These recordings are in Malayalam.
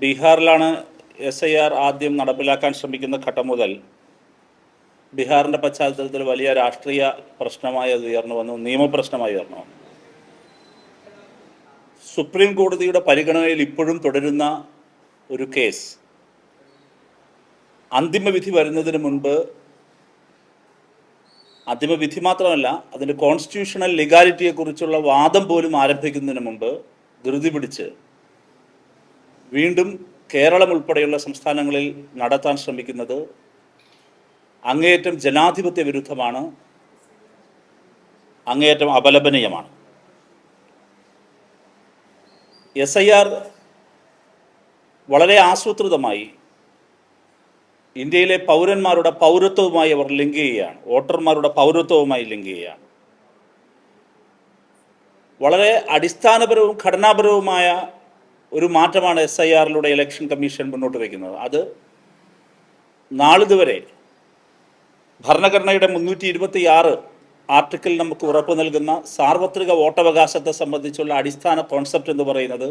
ബീഹാറിലാണ് എസ് ഐ ആർ ആദ്യം നടപ്പിലാക്കാൻ ശ്രമിക്കുന്ന ഘട്ടം മുതൽ ബീഹാറിന്റെ പശ്ചാത്തലത്തിൽ വലിയ രാഷ്ട്രീയ പ്രശ്നമായി അത് ഉയർന്നു വന്നു നിയമപ്രശ്നമായി ഉയർന്നു വന്നു. സുപ്രീം കോടതിയുടെ പരിഗണനയിൽ ഇപ്പോഴും തുടരുന്ന ഒരു കേസ് അന്തിമവിധി വരുന്നതിന് മുൻപ് അന്തിമവിധി മാത്രമല്ല അതിന്റെ കോൺസ്റ്റിറ്റ്യൂഷണൽ ലീഗാലിറ്റിയെക്കുറിച്ചുള്ള വാദം പോലും ആരംഭിക്കുന്നതിന് മുമ്പ് ധൃതി പിടിച്ച് വീണ്ടും കേരളം ഉൾപ്പെടെയുള്ള സംസ്ഥാനങ്ങളിൽ നടത്താൻ ശ്രമിക്കുന്നത് അങ്ങേയറ്റം ജനാധിപത്യ വിരുദ്ധമാണ് അങ്ങേയറ്റം അപലപനീയമാണ്. എസ് ഐ ആർ വളരെ ആസൂത്രിതമായി ഇന്ത്യയിലെ പൗരന്മാരുടെ പൗരത്വവുമായി അവർ ലിങ്ക് ചെയ്യുകയാണ് വോട്ടർമാരുടെ പൗരത്വവുമായി ലിങ്ക് ചെയ്യുകയാണ്. വളരെ അടിസ്ഥാനപരവും ഘടനാപരവുമായ ഒരു മാറ്റമാണ് എസ് ഐ ആറിലൂടെ ഇലക്ഷൻ കമ്മീഷൻ മുന്നോട്ട് വയ്ക്കുന്നത്. അത് നാളിതുവരെ ഭരണഘടനയുടെ മുന്നൂറ്റി ഇരുപത്തി ആറ് ആർട്ടിക്കിൾ നമുക്ക് ഉറപ്പ് നൽകുന്ന സാർവത്രിക വോട്ടവകാശത്തെ സംബന്ധിച്ചുള്ള അടിസ്ഥാന കോൺസെപ്റ്റ് എന്ന് പറയുന്നത്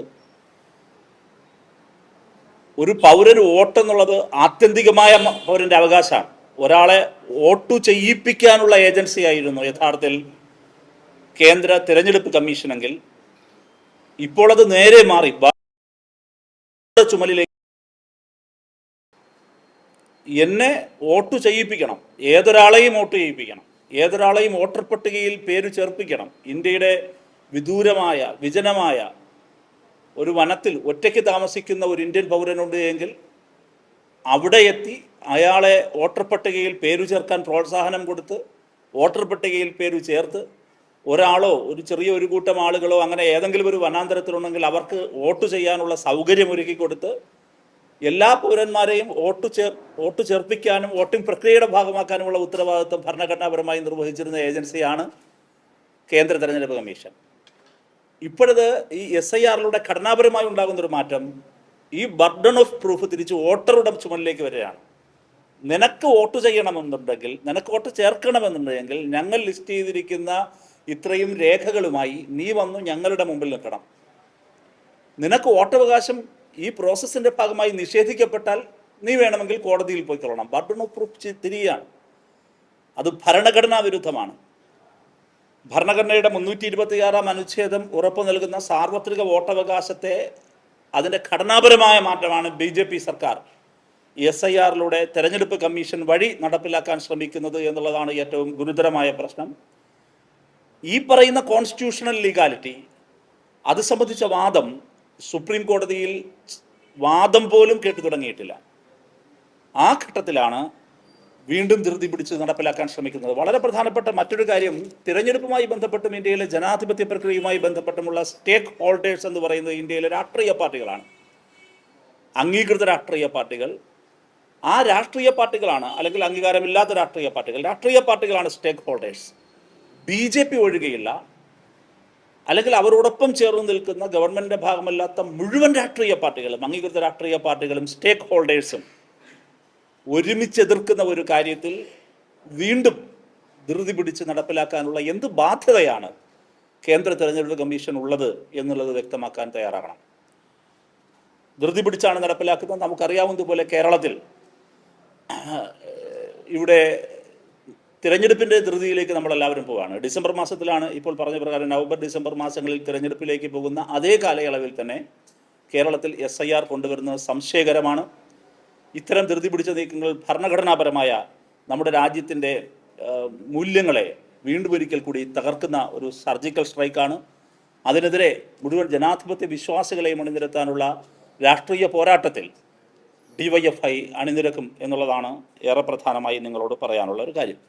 ഒരു പൗരന് വോട്ട് എന്നുള്ളത് ആത്യന്തികമായ പൗരന്റെ അവകാശമാണ്. ഒരാളെ വോട്ടു ചെയ്യിപ്പിക്കാനുള്ള ഏജൻസി ആയിരുന്നു യഥാർത്ഥത്തിൽ കേന്ദ്ര തിരഞ്ഞെടുപ്പ് കമ്മീഷനെങ്കിൽ. ഇപ്പോൾ അത് നേരെ മാറി. ചുമലിലേക്ക് എന്നെ വോട്ട് ചെയ്യിപ്പിക്കണം. ഏതൊരാളെയും വോട്ട് ചെയ്യിപ്പിക്കണം. ഏതൊരാളെയും വോട്ടർ പട്ടികയിൽ പേര് ചേർപ്പിക്കണം. ഇന്ത്യയുടെ വിദൂരമായ വിജനമായ ഒരു വനത്തിൽ ഒറ്റയ്ക്ക് താമസിക്കുന്ന ഒരു ഇന്ത്യൻ പൗരനുണ്ട് എങ്കിൽ അവിടെ എത്തി അയാളെ വോട്ടർ പട്ടികയിൽ പേരു ചേർക്കാൻ പ്രോത്സാഹനം കൊടുത്ത് വോട്ടർ പട്ടികയിൽ പേരു ചേർത്ത് ഒരാളോ ഒരു ചെറിയ ഒരു കൂട്ടം ആളുകളോ അങ്ങനെ ഏതെങ്കിലും ഒരു വനാന്തരത്തിലുണ്ടെങ്കിൽ അവർക്ക് വോട്ട് ചെയ്യാനുള്ള സൗകര്യം ഒരുക്കി കൊടുത്ത് എല്ലാ പൗരന്മാരെയും വോട്ട് ചേർ വോട്ട് ചേർപ്പിക്കാനും വോട്ടിംഗ് പ്രക്രിയയുടെ ഭാഗമാക്കാനുമുള്ള ഉത്തരവാദിത്വം ഭരണഘടനാപരമായി നിർവഹിച്ചിരുന്ന ഏജൻസിയാണ് കേന്ദ്ര തെരഞ്ഞെടുപ്പ് കമ്മീഷൻ. ഇപ്പോഴത് ഈ എസ് ഐ ആറിലൂടെ ഘടനാപരമായി ഉണ്ടാകുന്ന ഒരു മാറ്റം ഈ ബർഡൺ ഓഫ് പ്രൂഫ് തിരിച്ച് വോട്ടറുടെ ചുമലിലേക്ക് വരികയാണ്. നിനക്ക് വോട്ട് ചെയ്യണമെന്നുണ്ടെങ്കിൽ നിനക്ക് വോട്ട് ചേർക്കണമെന്നുണ്ടെങ്കിൽ ഞങ്ങൾ ലിസ്റ്റ് ചെയ്തിരിക്കുന്ന ഇത്രയും രേഖകളുമായി നീ വന്നു ഞങ്ങളുടെ മുമ്പിൽ നിൽക്കണം. നിനക്ക് വോട്ടവകാശം ഈ പ്രോസസ്സിന്റെ ഭാഗമായി നിഷേധിക്കപ്പെട്ടാൽ നീ വേണമെങ്കിൽ കോടതിയിൽ പോയി കൊള്ളണം. ബർഡൺ ഓഫ് പ്രൂഫ് തിരികെയാണ് അത് ഭരണഘടനാ വിരുദ്ധമാണ്. ഭരണഘടനയുടെ മുന്നൂറ്റി ഇരുപത്തിയാറാം അനുച്ഛേദം ഉറപ്പു നൽകുന്ന സാർവത്രിക വോട്ടവകാശത്തെ അതിന്റെ ഘടനാപരമായ മാറ്റമാണ് ബി ജെ പി സർക്കാർ. എസ് ഐ ആറിലൂടെ തെരഞ്ഞെടുപ്പ് കമ്മീഷൻ വഴി നടപ്പിലാക്കാൻ ശ്രമിക്കുന്നത് എന്നുള്ളതാണ് ഏറ്റവും ഗുരുതരമായ പ്രശ്നം. ഈ പറയുന്ന കോൺസ്റ്റിറ്റ്യൂഷണൽ ലീഗാലിറ്റി അത് സംബന്ധിച്ച വാദം സുപ്രീം കോടതിയിൽ വാദം പോലും കേട്ടു തുടങ്ങിയിട്ടില്ല. ആ ഘട്ടത്തിലാണ് വീണ്ടും ധൃതി പിടിച്ച് നടപ്പിലാക്കാൻ ശ്രമിക്കുന്നത്. വളരെ പ്രധാനപ്പെട്ട മറ്റൊരു കാര്യം തിരഞ്ഞെടുപ്പുമായി ബന്ധപ്പെട്ടും ഇന്ത്യയിലെ ജനാധിപത്യ പ്രക്രിയയുമായി ബന്ധപ്പെട്ടുമുള്ള സ്റ്റേക്ക് ഹോൾഡേഴ്സ് എന്ന് പറയുന്നത് ഇന്ത്യയിലെ രാഷ്ട്രീയ പാർട്ടികളാണ്. അംഗീകൃത രാഷ്ട്രീയ പാർട്ടികൾ. ആ രാഷ്ട്രീയ പാർട്ടികളാണ് അല്ലെങ്കിൽ അംഗീകാരമില്ലാത്ത രാഷ്ട്രീയ പാർട്ടികൾ. രാഷ്ട്രീയ പാർട്ടികളാണ് stakeholders B J P ഒഴികെയുള്ള അല്ലെങ്കിൽ അവരോടൊപ്പം ചേർന്ന് നിൽക്കുന്ന ഗവൺമെന്റിന്റെ ഭാഗമല്ലാത്ത മുഴുവൻ രാഷ്ട്രീയ പാർട്ടികളും അംഗീകൃത രാഷ്ട്രീയ പാർട്ടികളും സ്റ്റേക്ക് ഹോൾഡേഴ്സും ഒരുമിച്ച് എതിർക്കുന്ന ഒരു കാര്യത്തിൽ വീണ്ടും ധൃതി പിടിച്ച് നടപ്പിലാക്കാനുള്ള എന്ത് ബാധ്യതയാണ് കേന്ദ്ര തെരഞ്ഞെടുപ്പ് കമ്മീഷൻ ഉള്ളത് എന്നുള്ളത് വ്യക്തമാക്കാൻ തയ്യാറാകണം. ധൃതി പിടിച്ചാണ് നടപ്പിലാക്കുന്നത്. നമുക്കറിയാവുന്നതുപോലെ കേരളത്തിൽ ഇവിടെ തിരഞ്ഞെടുപ്പിന്റെ ധൃതിയിലേക്ക് നമ്മളെല്ലാവരും പോവുകയാണ് ഡിസംബർ മാസത്തിലാണ് ഇപ്പോൾ പറഞ്ഞ പ്രകാരം നവംബർ ഡിസംബർ മാസങ്ങളിൽ തിരഞ്ഞെടുപ്പിലേക്ക് പോകുന്ന അതേ കാലയളവിൽ തന്നെ കേരളത്തിൽ എസ് ഐ ആർ കൊണ്ടുവരുന്നത് സംശയകരമാണ്. ഇത്തരം ധൃതി പിടിച്ച നീക്കങ്ങൾ ഭരണഘടനാപരമായ നമ്മുടെ രാജ്യത്തിന്റെ മൂല്യങ്ങളെ വീണ്ടും ഒരിക്കൽ കൂടി തകർക്കുന്ന ഒരു സർജിക്കൽ സ്ട്രൈക്കാണ്. അതിനെതിരെ മുഴുവൻ ജനാധിപത്യ വിശ്വാസികളെയും അണിനിരത്താനുള്ള രാഷ്ട്രീയ പോരാട്ടത്തിൽ ഡിവൈഎഫ്ഐ അണിനിരക്കും എന്നുള്ളതാണ് ഏറെ പ്രധാനമായി നിങ്ങളോട് പറയാനുള്ള ഒരു കാര്യം.